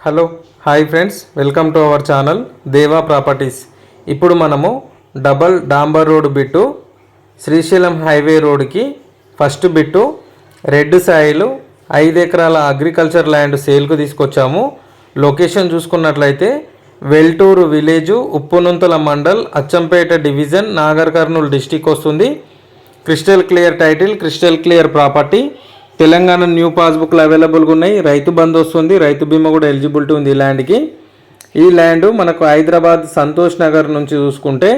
Hello hi friends welcome to our channel Deva properties. ఇప్పుడు మనము double డాంబర్ road bit Srisailam highway రోడ్కి first bit రెడ్ సాయిలు ఐదు ఎకరాల అగ్రికల్చర్ ల్యాండ్ సేల్కు తీసుకొచ్చాము. లొకేషన్ చూసుకున్నట్లయితే Veltur village Uppununthala mandal Achampet division Nagar Kurnool district వస్తుంది. Crystal clear title crystal clear property. Telangana new పాస్బుక్లు అవైలబుల్గా ఉన్నాయి. రైతు బంధు వస్తుంది. రైతు బీమా కూడా ఎలిజిబిలిటీ ఉంది ఈ ల్యాండ్కి. ఈ ల్యాండ్ మనకు హైదరాబాద్ సంతోష్ నగర్ నుంచి చూసుకుంటే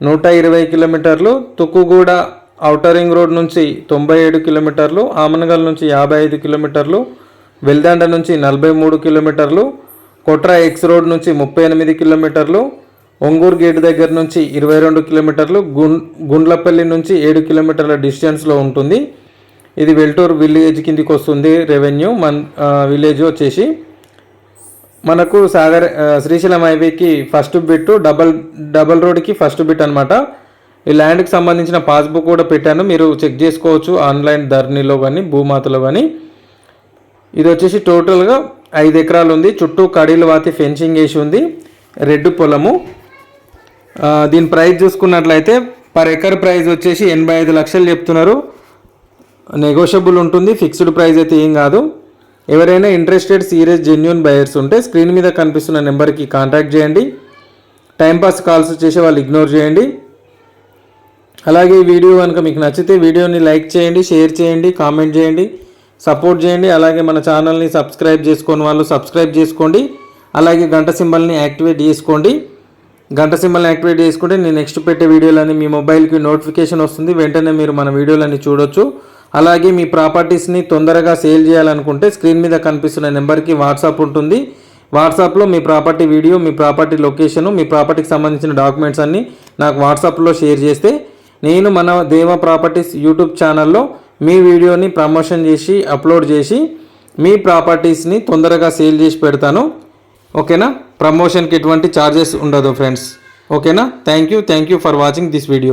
నూట ఇరవై కిలోమీటర్లు తుక్కుగూడ ఔటర్ రింగ్ రోడ్ నుంచి తొంభై ఏడు కిలోమీటర్లు ఆమనగల్ నుంచి యాభై ఐదు కిలోమీటర్లు వెల్దండ నుంచి నలభై మూడు కిలోమీటర్లు కొట్రా ఎక్స్ రోడ్ నుంచి ముప్పై ఎనిమిది కిలోమీటర్లు ఒంగూరు గేట్ దగ్గర నుంచి ఇరవై రెండు కిలోమీటర్లు గుం గుండ్లపల్లి నుంచి ఏడు కిలోమీటర్ల డిస్టెన్స్లో ఉంటుంది. ఇది వెల్టూర్ విలేజ్ కిందికి వస్తుంది రెవెన్యూ. మన్ విలేజ్ వచ్చేసి మనకు సాగర్ శ్రీశైలం హైవేకి ఫస్ట్ బిట్ డబల్ డబల్ రోడ్కి ఫస్ట్ బిట్ అనమాట ఈ ల్యాండ్కి సంబంధించిన పాస్బుక్ కూడా పెట్టాను. మీరు చెక్ చేసుకోవచ్చు ఆన్లైన్ ధర్నీలో కానీ భూమాతలో కానీ ఇది వచ్చేసి టోటల్గా ఐదు ఎకరాలు ఉంది. చుట్టూ కడీలు వాతి ఫెన్సింగ్ వేసి ఉంది. రెడ్ పొలము. దీని ప్రైస్ చూసుకున్నట్లయితే పర్ ఎకర్ ప్రైస్ వచ్చేసి ఎనభై ఐదు లక్షలు చెప్తున్నారు. నెగోషియబుల్ ఉంటుంది ఫిక్స్డ్ ప్రైస్ అయితే ఏం కాదు. ఎవరైనా ఇంట్రెస్టెడ్ సీరియస్ జెన్యున్ బయర్స్ ఉంటే స్క్రీన్ మీద కనిపిస్తున్న నెంబర్కి కాంటాక్ట్ చేయండి. టైంపాస్ కాల్స్ చేసే వాళ్ళు ఇగ్నోర్ చేయండి. అలాగే ఈ వీడియో కనుక మీకు నచ్చితే వీడియోని లైక్ చేయండి షేర్ చేయండి కామెంట్ చేయండి సపోర్ట్ చేయండి. అలాగే మన ఛానల్ని సబ్స్క్రైబ్ చేసుకోని వాళ్ళు సబ్స్క్రైబ్ చేసుకోండి. అలాగే గంట సింబల్ని యాక్టివేట్ చేసుకోండి. గంట సింబల్ని యాక్టివేట్ చేసుకుంటే నేను నెక్స్ట్ పెట్టే వీడియోలన్నీ మీ మొబైల్కి నోటిఫికేషన్ వస్తుంది. వెంటనే మీరు మన వీడియోలన్నీ చూడొచ్చు. అలాగే మీ ప్రాపర్టీస్ని తొందరగా సేల్ చేయాలనుకుంటే స్క్రీన్ మీద కనిపిస్తున్న నెంబర్కి వాట్సాప్ ఉంటుంది. వాట్సాప్లో మీ ప్రాపర్టీ వీడియో మీ ప్రాపర్టీ లొకేషన్ మీ ప్రాపర్టీకి సంబంధించిన డాక్యుమెంట్స్ అన్నీ నాకు వాట్సాప్లో షేర్ చేస్తే నేను మన దేవ ప్రాపర్టీస్ యూట్యూబ్ ఛానల్లో మీ వీడియోని ప్రమోషన్ చేసి అప్లోడ్ చేసి మీ ప్రాపర్టీస్ని తొందరగా సేల్ చేసి పెడతాను. ఓకేనా? ప్రమోషన్కి ఎటువంటి ఛార్జెస్ ఉండదు ఫ్రెండ్స్. ఓకేనా? Thank you thank you for watching this video.